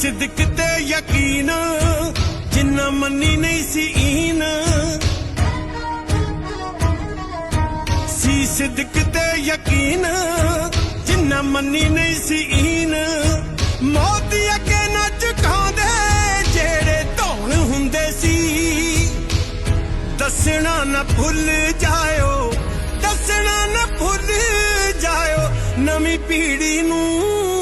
ਸਿੱਦਕ ਤੇ ਯਕੀਨ, ਜਿੰਨਾ ਮੰਨੀ ਨਹੀਂ ਸੀ ਈਨ। ਸੀ ਸਿੱਦਕ ਤੇ ਯਕੀਨ, ਜਿੰਨਾ ਮੰਨੀ ਨਹੀਂ ਸੀ ਈਨ। ਮੌਤ ਅਕੇ ਨਾ ਝੁਕਾਉਂਦੇ, ਜਿਹੜੇ ਧੌਣ ਹੁੰਦੇ ਸੀ। ਦੱਸਣਾ ਨਾ ਭੁੱਲ ਜਾਇਓ, ਦੱਸਣਾ ਨਾ ਭੁੱਲ ਜਾਇਓ ਨਵੀਂ ਪੀੜੀ ਨੂੰ।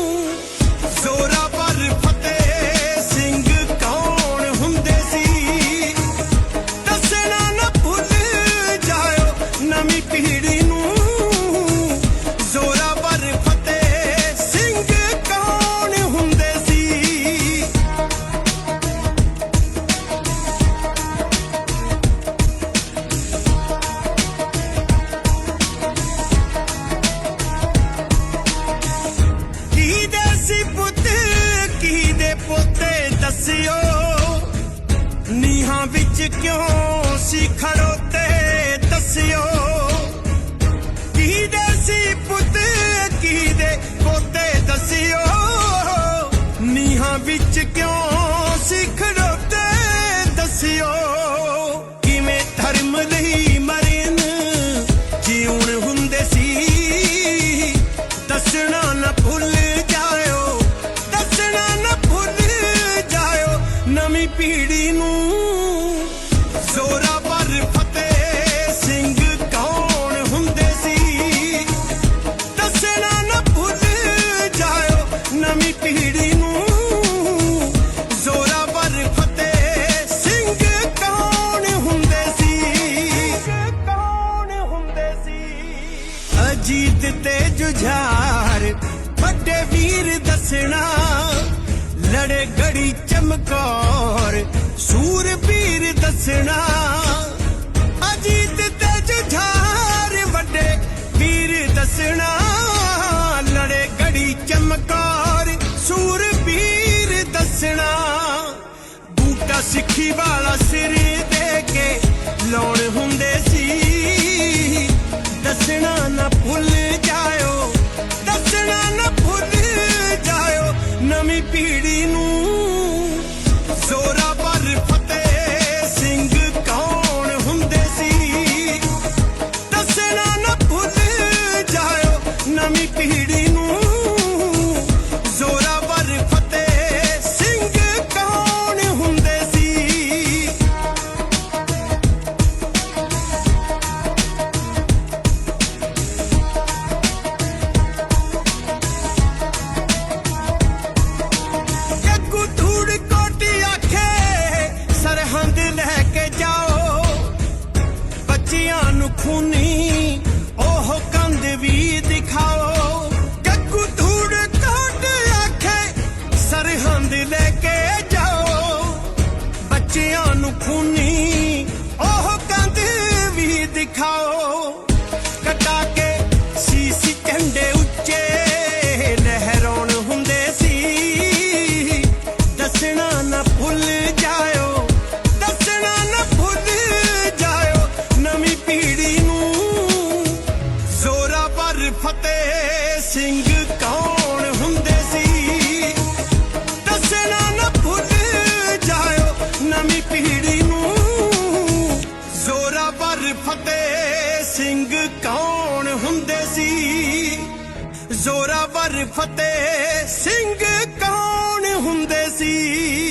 ਦੱਸਿਓ, ਨੀਹਾਂ ਵਿੱਚ ਕਿਉਂ ਸੀ ਖੜੋਤੇ ਦੱਸਿਓ? ਕੀ ਦੇ ਸੀ ਪੁੱਤ, ਕੀ ਪੋਤੇ ਦੱਸਿਓ? ਨੀਹਾਂ ਵਿੱਚ ਕਿਉਂ ਸੀ ਖੜੋਤੇ ਦੱਸਿਓ? ਕਿਵੇਂ ਧਰਮ ਲਈ ਮਰਨ ਜਿਉਣ ਹੁੰਦੇ ਸੀ? ਨਵੀਂ ਪੀੜ੍ਹੀ ਨੂੰ ਜ਼ੋਰਾ ਪਰ ਫਤਿਹ ਸਿੰਘ ਕੌਣ ਹੁੰਦੇ ਸੀ? ਦੱਸਣਾ ਨਾ ਭੁੱਲ ਜਾਇਓ ਨਵੀਂ ਪੀੜ੍ਹੀ ਨੂੰ ਜ਼ੋਰਾ ਪਰ ਫਤਿਹ ਸਿੰਘ ਕੌਣ ਹੁੰਦੇ ਸੀ ਕੌਣ ਹੁੰਦੇ ਸੀ? ਅਜੀਤ ਤੇ ਜੁਝਾਰ ਵੱਡੇ ਵੀਰ ਦੱਸਣਾ ਲੜੇ ਘੜੀ ਚਮਕੌਰ ਸੂਰਬੀਰ ਦੱਸਣਾ। ਅਜੀਤ ਤੇ ਜੁਝਾਰ ਵੱਡੇ ਵੀਰ ਦੱਸਣਾ। ਲੜੇ ਘੜੀ ਚਮਕੌਰ ਸੂਰਬੀਰ ਦੱਸਣਾ। ਬੂਟਾ ਸਿੱਖੀ ਵਾਲਾ ਸਿਰ ਖੂਨੀ ਉਹ ਕੰਧ ਵੀ ਦਿਖਾਓ। ਸਿੰਘ ਕੌਣ ਹੁੰਦੇ ਸੀ? ਨਵੀਂ ਪੀੜ੍ਹੀ ਨੂੰ। ਜ਼ੋਰਾ ਪਰ ਫਤਿਹ ਸਿੰਘ ਕੌਣ ਹੁੰਦੇ ਸੀ? ਜ਼ੋਰਾ ਪਰ ਫਤਿਹ ਸਿੰਘ ਕੌਣ ਹੁੰਦੇ ਸੀ?